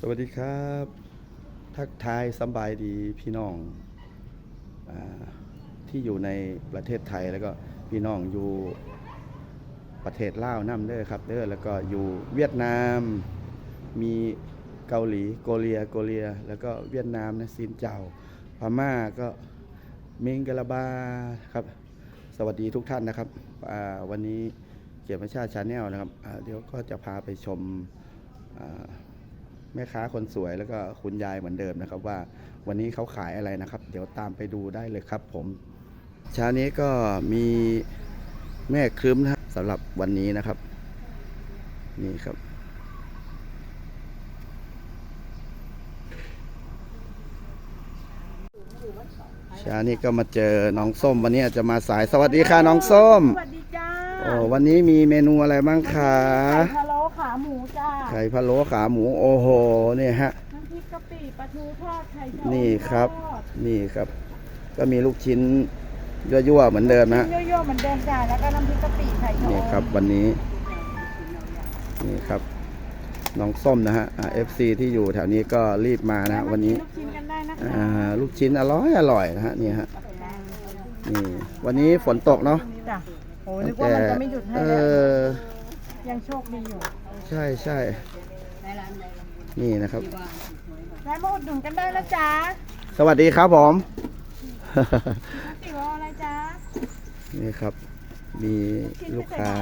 สวัสดีครับ ทักทายสบายดีพี่น้องอที่อยู่ในประเทศไทยแล้วก็พี่น้องอยู่ประเทศลาวน้ำเด้อครับเด้อแล้วก็อยู่เวียดนามมีเกาหลีโกเลียโกเลีย แล้วก็เวียดนามนะซินเจ้าพม่าก็เมงกะลาบาครับ สวัสดีทุกท่านนะครับวันนี้เกียรติประชาชาแนลนะครับเดี๋ยวก็จะพาไปชมอ่า แม่ค้าคนสวยแล้วก็คุณยายเหมือนเดิมนะครับ ว่าวันนี้เขาขายอะไรนะครับ เดี๋ยวตามไปดูได้เลยครับ ผมเช้านี้ก็มีแม่ครึ้มนะครับสำหรับวันนี้นะครับ นี่ครับ เช้านี้ก็มาเจอน้องส้มวันนี้จะมาสายสวัสดีค่ะน้องส้ม สวัสดี จ้าโอ้วันนี้มีเมนูอะไรบ้างคะไข่พะโล้ขาหมูจ้าไข่พะโล้ขาหมูโอ้โหเนี่ยฮะน้ำพริกกะปิปลาทูทอดไข่ชะอมนี่ครับทอดนี่ครับ ก็มีลูกชิ้นยั่วๆเหมือนเดิมนะโยๆเหมือนเดิมจ้าแล้วก็น้ำพริกกะปิไข่ชะอมนี่ครับวันนี้ นี่ครับน้องส้มนะฮะเอฟซีที่อยู่แถวนี้ก็รีบมานะฮะวันนี้ลูกชิ้นกันได้นะคะอ่าลูกชิ้นอร่อยอร่อยนะฮะนี่ฮะนี่วันนี้ฝนตกเนาะจ้ะโอ้นึกว่ามันจะไม่หยุดให้เอแล้วอยังโชคดีอยู่ใช่ใช่นี่นะครับได้มาอุดหนุนกันได้แล้วจ้าสวัสดีครับผม ติ๋วเอาอะไรจ้านี่ครับ มีลูกค้า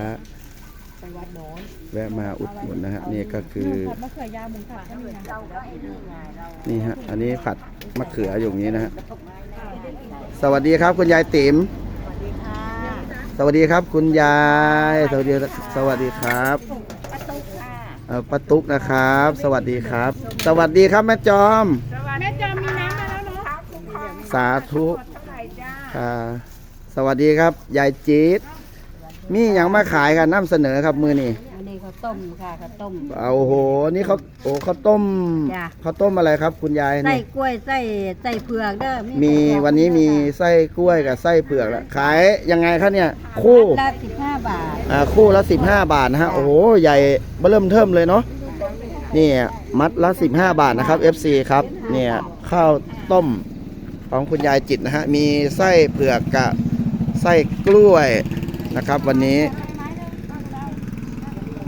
ไปวัดโน้นแวะมาอุดหนุนนะฮะนี่ก็คือ ผัดมะเขือยาวหมูผัดก็มีนะนี่ฮะ อันนี้ผัดมะเขืออยู่อย่างนี้นะฮะ สวัสดีครับคุณยายติ๋มสวัสดีค่ะ สวัสดีครับ คุณยาย สวัสดีสวัสดีครับป้าตุ๊กค่ะเอ่อป้าตุ๊กนะครับ สวัสดีครับ สวัสดีครับแม่จอม แม่จอมมีน้ำมาแล้วเนาะสาธุ เท่าไหร่จ้าค่ะสวัสดีครับยายจี๊ดมีอย่างมาขายกันนำเสนอครับมือนี่อันนี้ข้าว ต้มค่ะข้าวต้ม เอาโอ้โห นี่เขาโอ้ข้าวต้มจ้ะ ข้าวต้มอะไรครับ คุณยายไส้นี่กล้วยไส้ไส้เผือกเด้อมีวันนี้มีไส้กล้วยกับไส้เผือกแล้วขายยังไงครับเนี่ยคู่ละสิบห้าบาท อ่าคู่ละ 15 บาทนะฮะโอ้โหใหญ่เบิ่มเทิมเลยเนาะนี่มัดละ 15 บาทนะครับ FC ครับเนี่ยข้าวต้มของคุณยายจิตนะฮะมีไส้เผือกกับไส้กล้วยนะครับ วันนี้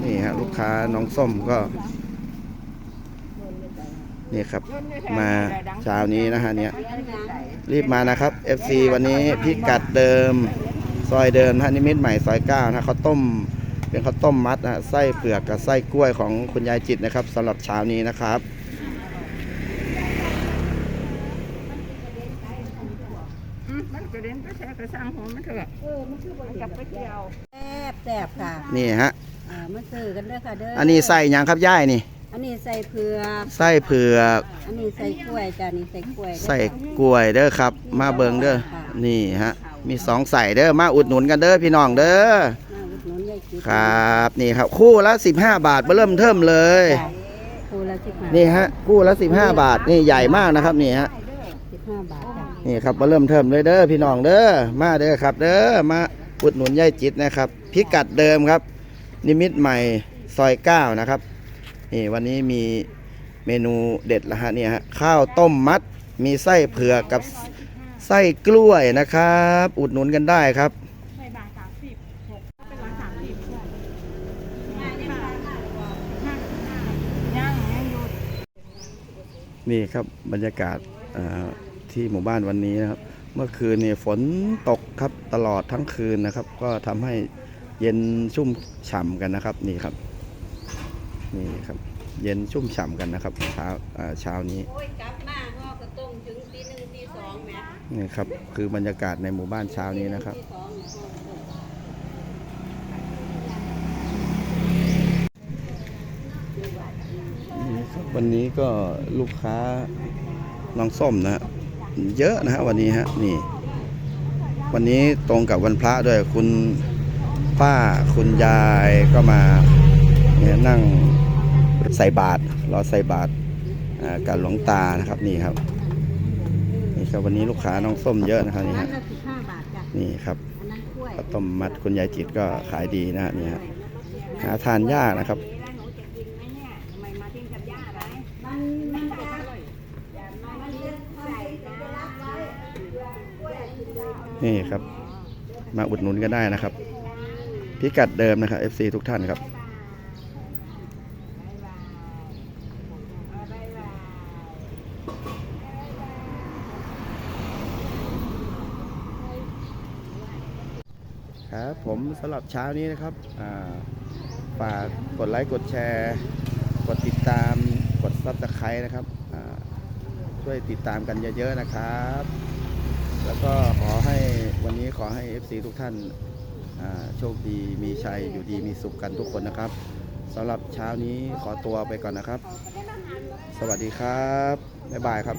นี่ฮะลูกค้าน้องส้มก็ นี่ครับ มาเช้านี้นะฮะเนี่ยรีบมานะครับ FC วันนี้พิกัดเดิม ซอยเดิมนะฮะนิมิตรใหม่ซอยเก้านะข้าวต้มเป็นข้าวต้มมัดนะไส้เผือกกับไส้กล้วยของคุณยายจิตนะครับสำหรับเช้านี้นะครับมันกระเด็นก็แช่กระซังหัวมันเถอะเออมันคือมันกับไปเที่ยวแซ่บแซ่บค่ะ นี่ฮะอ่า มาซื้อกันเด้อค่ะเด้ออัอันนี้ไส้หยังครับย่ายนี่อันนี้ใส่เผือกไส้เผือกอันนี้ใส่กล้วยจ้ะนี่ใส่กล้วยไส้กล้วยเด้อครับ มาเบิงเด้อนี่ฮะมีสองใส่เด้อมาอุดหนุนกันเด้อพี่น้องเด้อมาอุดหนุนยายกิ๊ครับนี่ครับคู่ละ 15 บาทเริ่มเทิมเลย จ้ะคู่ละสิบห้านี่ฮะคู่ละ 15 บาทนี่ใหญ่มากนะครับนี่ฮะ สิบห้าบาทจ้ะนี่ครับมาเริ่มเทิมเลยเด้อพี่น้องเด้อมาเด้อครับ เด้อมาอุดหนุนยายจิตนะครับ พิกัดเดิมครับ นิมิตใหม่ซอยเก้านะครับนี่วันนี้มีเมนูเด็ดละฮะเนี่ยฮะข้าวต้มมัด มีไส้เผือกกับไส้กล้วยนะครับ อุดหนุนกันได้ครับใบบ่ายสามสิบหกเป็นร้อยสามสิบนี่ครับบรรยากาศที่หมู่บ้านวันนี้นะครับ เมื่อคืนเนี่ยฝนตกครับตลอดทั้งคืนนะครับ ก็ทำให้ เย็นชุ่มฉ่ำกันนะครับนี่ครับนี่ครับ เย็นชุ่มฉ่ำกันนะครับเช้าอ่าเช้านี้โอ้ยกลับมาห่อข้าวต้มถึงตีหนึ่งตีสองแหมนี่ครับคือบรรยากาศในหมู่บ้านเช้านี้นะครับตีสองแหมห่อข้าวต้มนี่ครับวันนี้ก็ลูกค้าน้องส้มนะฮะเยอะนะฮะวันนี้ฮะนี่ วันนี้ตรงกับวันพระด้วยคุณ ป้าคุณยายก็มาเนี่ยนั่งใส่บาตรรอใส่บาตรกับหลวงตานะครับนี่ครับนี่ครับวันนี้ลูกค้าน้องส้มเยอะนะครับนี่ฮะนี่ครับข้าต้มมัดคุณยายจิตก็ขายดีนะฮะนี่ฮะหาทานยากนะครับนี่ครับ มาอุดหนุนก็ได้นะครับ พิกัดเดิมนะครับ FC ทุกท่านครับ ครับผมสำหรับเช้านี้นะครับฝากกดไลค์กดแชร์ กดติดตามกดซับสไครต์นะครับช่วยติดตามกันเยอะๆนะครับ แล้วก็ขอให้วันนี้ขอให้ FC ทุกท่าน โชคดีมีชัยอยู่ดีมีสุขกันทุกคนนะครับสำหรับเช้านี้ขอตัวไปก่อนนะครับ สวัสดีครับ บ๊ายบายครับ